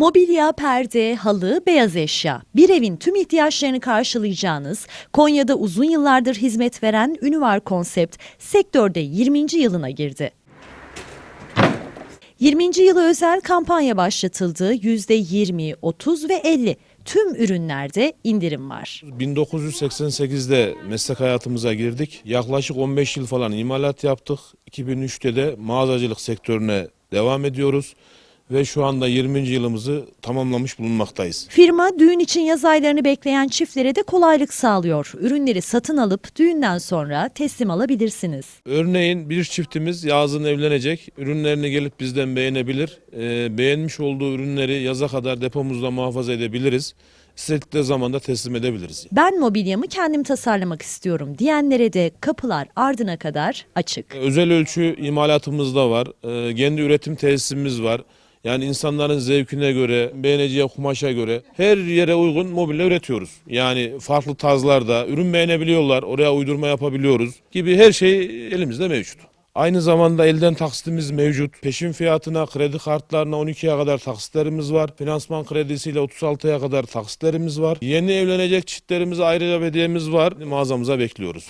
Mobilya, perde, halı, beyaz eşya. Bir evin tüm ihtiyaçlarını karşılayacağınız, Konya'da uzun yıllardır hizmet veren Ünüvar Konsept sektörde 20. yılına girdi. 20. yılı özel kampanya başlatıldı. %20, 30 ve 50 tüm ürünlerde indirim var. 1988'de meslek hayatımıza girdik. Yaklaşık 15 yıl falan imalat yaptık. 2003'te de mağazacılık sektörüne devam ediyoruz. Ve şu anda 20. yılımızı tamamlamış bulunmaktayız. Firma düğün için yaz aylarını bekleyen çiftlere de kolaylık sağlıyor. Ürünleri satın alıp düğünden sonra teslim alabilirsiniz. Örneğin bir çiftimiz yazın evlenecek. Ürünlerini gelip bizden beğenebilir. Ee, beğenmiş olduğu ürünleri yaza kadar depomuzda muhafaza edebiliriz. İstedikleri zaman da teslim edebiliriz. Ben mobilyamı kendim tasarlamak istiyorum diyenlere de kapılar ardına kadar açık. Özel ölçü imalatımız da var. Ee, kendi üretim tesisimiz var. Yani insanların zevkine göre, beğeneceği kumaşa göre her yere uygun mobilya üretiyoruz. Yani farklı tarzlarda ürün beğenebiliyorlar, oraya uydurma yapabiliyoruz gibi her şey elimizde mevcut. Aynı zamanda elden taksitimiz mevcut. Peşin fiyatına, kredi kartlarına 12'ye kadar taksitlerimiz var. Finansman kredisiyle 36'ya kadar taksitlerimiz var. Yeni evlenecek çiftlerimize ayrıca hediyemiz var. Mağazamıza bekliyoruz.